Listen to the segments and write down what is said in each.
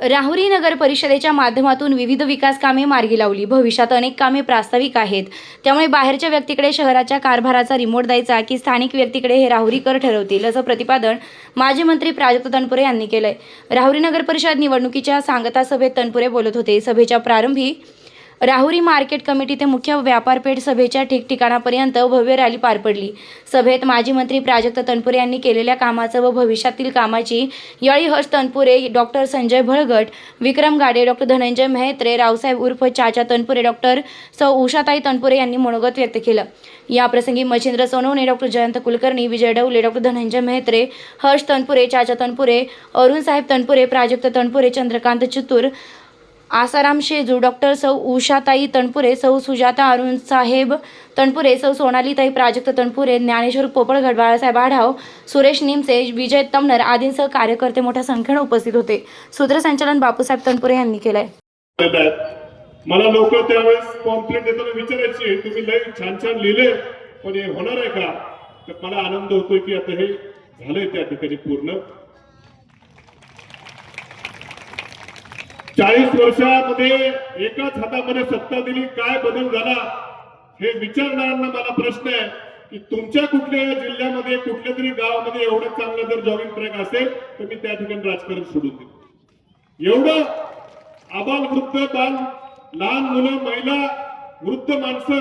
राहुरी नगर परिषदेच्या माध्यमातून विविध विकास कामे मार्गी लावली. भविष्यात अनेक कामे प्रास्ताविक आहेत. त्यामुळे बाहेरच्या व्यक्तीकडे शहराच्या कारभाराचा रिमोट द्यायचा की स्थानिक व्यक्तीकडे हे राहुरीकर ठरवतील असं प्रतिपादन माजी मंत्री प्राजक्त तनपुरे यांनी केलंय. राहुरी नगर परिषद निवडणुकीच्या सांगता सभेत तनपुरे बोलत होते. सभेच्या प्रारंभी राहुरी मार्केट कमिटी ते मुख्य व्यापारपेठ सभेच्या ठिकठिकाणापर्यंत भव्य रॅली पार पडली. सभेत माजी मंत्री प्राजक्त तनपुरे यांनी केलेल्या कामाचं व भविष्यातील कामाची यळी हर्ष तनपुरे डॉक्टर संजय भळगट विक्रम गाडे डॉक्टर धनंजय मेहत्रे रावसाहेब उर्फ चाचा तनपुरे डॉक्टर सौ. उषाताई तनपुरे यांनी मनोगत व्यक्त केलं. याप्रसंगी Machhindra Sonawane doctor Jayant Kulkarni Vijay Dawle doctor Dhananjay Mehetre Harsh Tanpure Chacha Tanpure Arun Saheb Tanpure Prajakt Tanpure Chandrakant Chitur Asaram Sheju doctor सौ उषाताई तणपुरे सौ सुजाता अरुण साहेब तणपुरे सौ सोनालीताई प्राजक्त तणपुरे ज्ञानेश्वर पोपळगड बाळासाहेब आढाव सुरेश निमसे विजय तमनर आदींसह कार्यकर्ते मोठ्या संख्येने उपस्थित होते. सूत्रसंचालन बापूसाहेब तणपुरे यांनी केलंय. मला लोक त्यावेळेस कॉम्प्लेंट देताना विचारायचे तुम्ही लय छान छान लिहिले पण हे होणार आहे का? तर मला आनंद होतोय की आता हे झालंय त्या ठिकाणी पूर्ण. चाळीस वर्षामध्ये एकाच हातामध्ये सत्ता दिली काय बदल झाला? हे विचारणाऱ्यांना मला प्रश्न आहे की तुमच्या कुठल्या जिल्ह्यामध्ये कुठल्या तरी गावामध्ये एवढं चांगलं जर जॉगिंग ट्रॅक असेल तर मी त्या ठिकाणी राजकारण सोडून देईन. एवढं आबाल वृद्ध बाल लहान मुलं महिला वृद्ध माणसं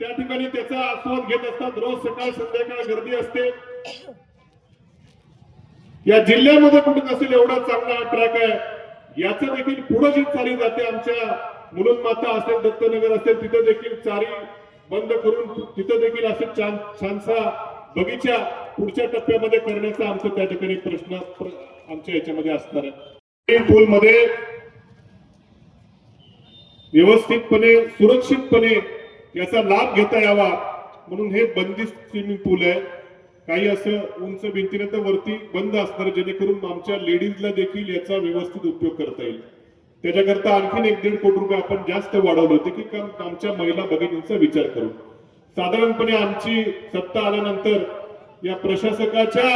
त्या ठिकाणी त्याचा आस्वाद घेत असतात. रोज सकाळ संध्याकाळ गर्दी असते. या जिल्ह्यामध्ये कुठे असेल एवढा चांगला ट्रॅक आहे याचं देखील पुढे जी चाली जाते आमच्या मुलुंड माता असेल दत्तनगर असेल तिथं देखील चारी बंद करून तिथे देखील असे छानसा बगीचा पुढच्या टप्प्यामध्ये करण्याचा आमचा त्या ठिकाणी प्रश्न आमच्या याच्यामध्ये असणार आहे. पूल मध्ये व्यवस्थितपणे सुरक्षितपणे याचा लाभ घेता यावा म्हणून हे बंदिस्त स्विमिंग पूल आहे. काही असं उंच भिंतीने तर वरती बंद असणार जेणेकरून आमच्या लेडीजला देखील याचा व्यवस्थित उपयोग करता येईल. त्याच्याकरता आणखीन एक दीड कोटी रुपये आपण जास्त वाढवले होते की काम आमच्या महिला भगिनींचा विचार करू. साधारणपणे आमची सत्ता आल्यानंतर या प्रशासकाच्या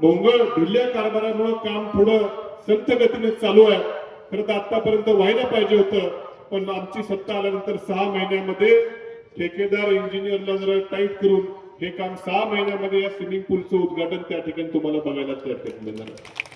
भोंगळ ढिल्ल्या कारभारामुळे काम थोडं संत गतीने चालू आहे. खरं तर आतापर्यंत व्हायला पाहिजे होतं पण आमची सत्ता आल्यानंतर सहा महिन्यामध्ये ठेकेदार इंजिनियरला जरा टाईट करून हे काम सहा महिन्यामध्ये या स्विमिंग पूलचं उद्घाटन त्या ठिकाणी तुम्हाला बघायला त्या ठिकाणी मिळणार आहे.